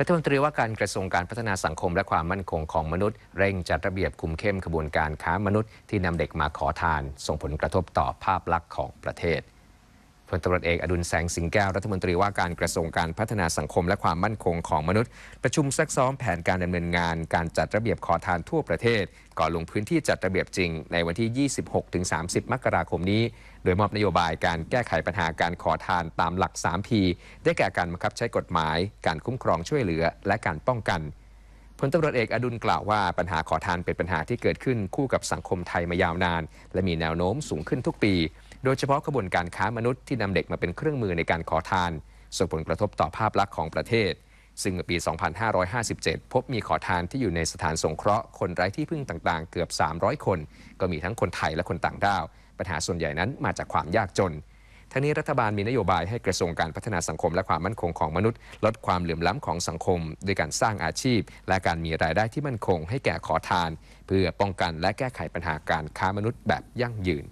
รัฐมนตรีว่าการกระทรวงการพัฒนาสังคมและความมั่นคงของมนุษย์ เร่งจัดระเบียบคุมเข้มขบวนการค้ามนุษย์ที่นำเด็กมาขอทาน ส่งผลกระทบต่อภาพลักษณ์ของประเทศ พลตำรวจเอกอดุลแสงสิงแก้วรัฐมนตรีว่าการกระทรวงการพัฒนาสังคมและความมั่นคงของมนุษย์ ประชุมซักซ้อมแผนการดำเนินงาน การจัดระเบียบขอทานทั่วประเทศ ก่อนลงพื้นที่จัดระเบียบจริง ในวันที่ 26-30 มกราคมนี้ โดยมอบนโยบายการแก้ไขปัญหาการขอทานตามหลัก 3P ได้แก่การบังคับใช้กฎหมาย การคุ้มครองช่วยเหลือ และการป้องกันพลตำรวจเอกอดุลกล่าวว่าปัญหาขอทานเป็นปัญหาที่เกิดขึ้นคู่กับสังคมไทยมายาวนาน และมีแนวโน้มสูงขึ้นทุกปี โดยเฉพาะขบวนการค้ามนุษย์ที่นำเด็กมาเป็นเครื่องมือในการขอทาน ส่งผลกระทบต่อภาพลักษณ์ของประเทศ ซึ่งในปี 2557 พบมีขอทานที่อยู่ในสถานสงเคราะห์คนไร้ที่พึ่งต่างๆ เกือบ 300 คน ก็มีทั้งคนไทยและคนต่างด้าว ปัญหาส่วนใหญ่นั้นมาจากความยากจนทั้งนี้รัฐบาลมีนโยบายให้กระทรวงการพัฒนาสังคมและความมั่นคงของมนุษย์ ลดความเหลื่อมล้ำของสังคม ด้วยการสร้างอาชีพ และการมีรายได้ที่มั่นคงให้แก่ขอทาน เพื่อป้องกันและแก้ไขปัญหาการค้ามนุษย์แบบยั่งยืน